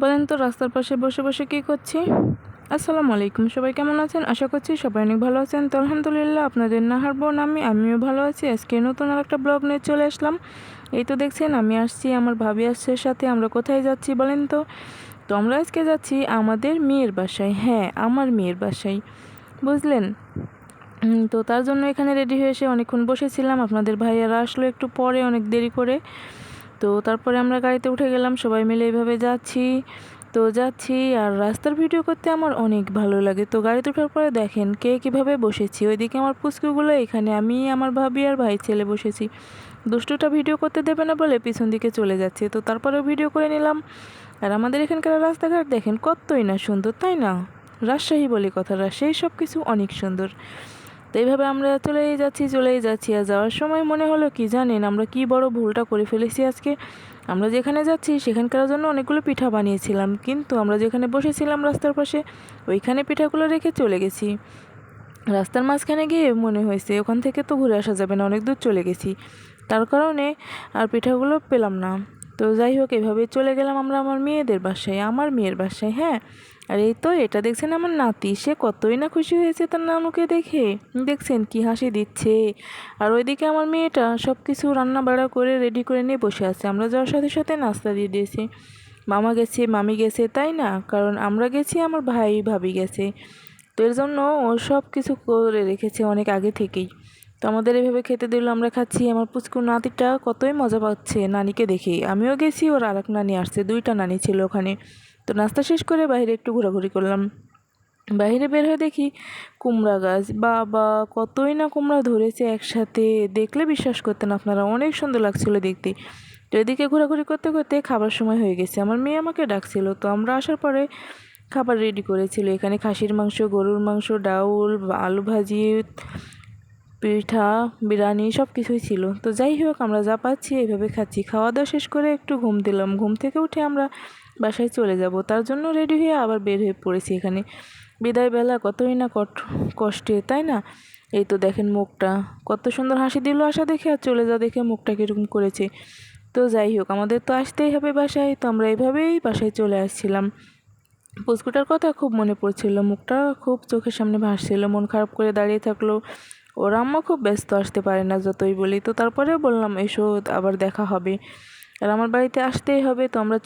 বলেন তো, রাস্তার পাশে বসে বসে কী করছি? আসসালামু আলাইকুম, সবাই কেমন আছেন? আশা করছি সবাই অনেক ভালো আছেন। তো আলহামদুলিল্লাহ, আপনাদের নাহার বোন, আমি, আমিও ভালো আছি। আজকে নতুন আর একটা ব্লগ নিয়ে চলে আসলাম। এই তো দেখছেন, আমি আসছি আমার ভাবি আসছে সাথে, আমরা কোথায় যাচ্ছি বলেন তো? তো আমরা আজকে যাচ্ছি আমাদের মেয়ের বাসায় হ্যাঁ আমার মেয়ের বাসায়। বুঝলেন? তো তার জন্য এখানে রেডি হয়ে এসে অনেকক্ষণ বসেছিলাম। আপনাদের ভাইয়ারা আসলো একটু পরে, অনেক দেরি করে। তো তারপরে আমরা গাড়িতে উঠে গেলাম, সবাই মিলে এইভাবে যাচ্ছি। তো যাচ্ছি আর রাস্তার ভিডিও করতে আমার অনেক ভালো লাগে। তো গাড়িতে ওঠার পরে দেখেন কে কীভাবে বসেছি। ওইদিকে আমার পুচকুগুলো এখানে আমি, আমার ভাবি আর ভাই ছেলে বসেছি। দুষ্টুটা ভিডিও করতে দেবে না বলে পিছন দিকে চলে যাচ্ছে। তো তারপরেও ভিডিও করে নিলাম। আর আমাদের এখানকার রাস্তাঘাট দেখেন কতই না সুন্দর, তাই না? রাজশাহী বলে কথা, রাজশাহী সব কিছু অনেক সুন্দর। তো এইভাবে আমরা চলেই যাচ্ছি চলেই যাচ্ছি। আর যাওয়ার সময় মনে হলো, কি জানেন, আমরা কি বড় ভুলটা করে ফেলেছি আজকে। আমরা যেখানে যাচ্ছি, সেখানকার জন্য অনেকগুলো পিঠা বানিয়েছিলাম। কিন্তু আমরা যেখানে বসেছিলাম রাস্তার পাশে, ওইখানে পিঠাগুলো রেখে চলে গেছি। রাস্তার মাঝখানে গিয়ে মনে হয়েছে, ওখান থেকে তো ঘুরে আসা যাবে না, অনেক দূর চলে গেছি। তার কারণে আর পিঠাগুলো পেলাম না। তো যাই হোক এভাবে চলে গেলাম আমরা আমার মেয়েদের বাসায়, আমার মেয়ের বাসায় হ্যাঁ? আর এই তো, এটা দেখছেন আমার নাতি, সে কতই না খুশি হয়েছে তার নানুকে দেখে। দেখছেন কি হাসি দিচ্ছে। আর ওইদিকে আমার মেয়েটা সব কিছু রান্না বাড়া করে রেডি করে নিয়ে বসে আছে। আমরা যাওয়ার সাথে সাথে নাস্তা দিয়ে দিয়েছি। মামা গেছে, মামি গেছে, তাই না? কারণ আমরা গেছি, আমার ভাই, ভাবি গেছে। তো এর জন্য ও সব কিছু করে রেখেছে অনেক আগে থেকেই। তো আমাদের এভাবে খেতে দিল, আমরা খাচ্ছি। আমার পুচকু নাতিটা কতই মজা পাচ্ছে নানিকে দেখে। আমিও গেছি, ওর আর এক নানি আসছে, দুইটা নানি ছিল ওখানে। তো নাস্তা শেষ করে বাইরে একটু ঘোরাঘুরি করলাম। বাইরে বের হয়ে দেখি কুমড়া গাছ। বাবা, কতই না কুমড়া ধরেছে একসাথে। দেখলে বিশ্বাস করতেন আপনারা, অনেক সুন্দর লাগছিল দেখতে। তো এদিকে ঘোরাঘুরি করতে করতে খাবার সময় হয়ে গেছে। আমার মেয়ে আমাকে ডাকছিল, তো আমরা আসার পরে খাবার রেডি করেছিল। এখানে খাসির মাংস, গরুর মাংস, ডাউল, আলু ভাজি, পিঠা, বিরিয়ানি সব কিছুই ছিল। তো যাই হোক, আমরা যা পাচ্ছি এইভাবে খাচ্ছি। খাওয়া দাওয়া শেষ করে একটু ঘুম দিলাম। ঘুম থেকে উঠে আমরা বাসায় চলে যাব। তার জন্য রেডি হয়ে আবার বের হয়ে পড়েছি এখানে। বিদায় বেলা কতই না কট কষ্টে, তাই না? এই তো দেখেন মুখটা। কত সুন্দর হাসি দিল আশা দেখে আর চলে যা দেখে মুখটা কীরকম করেছে। তো যাই হোক, আমাদের তো আসতেই হবে বাসায়। তো আমরা এইভাবেই বাসায় চলে আসছিলাম। পুচকুটার কথা খুব মনে পড়ছিল, মুখটা খুব চোখের সামনে ভাসছিল, মন খারাপ করে দাঁড়িয়ে থাকল। ওর আম্মা খুব ব্যস্ত, আসতে পারে না যতই বলি। তো তারপরেও বললাম, এসো, আবার দেখা হবে। আর আমার বাড়িতে আসতেই হবে, তো আমরা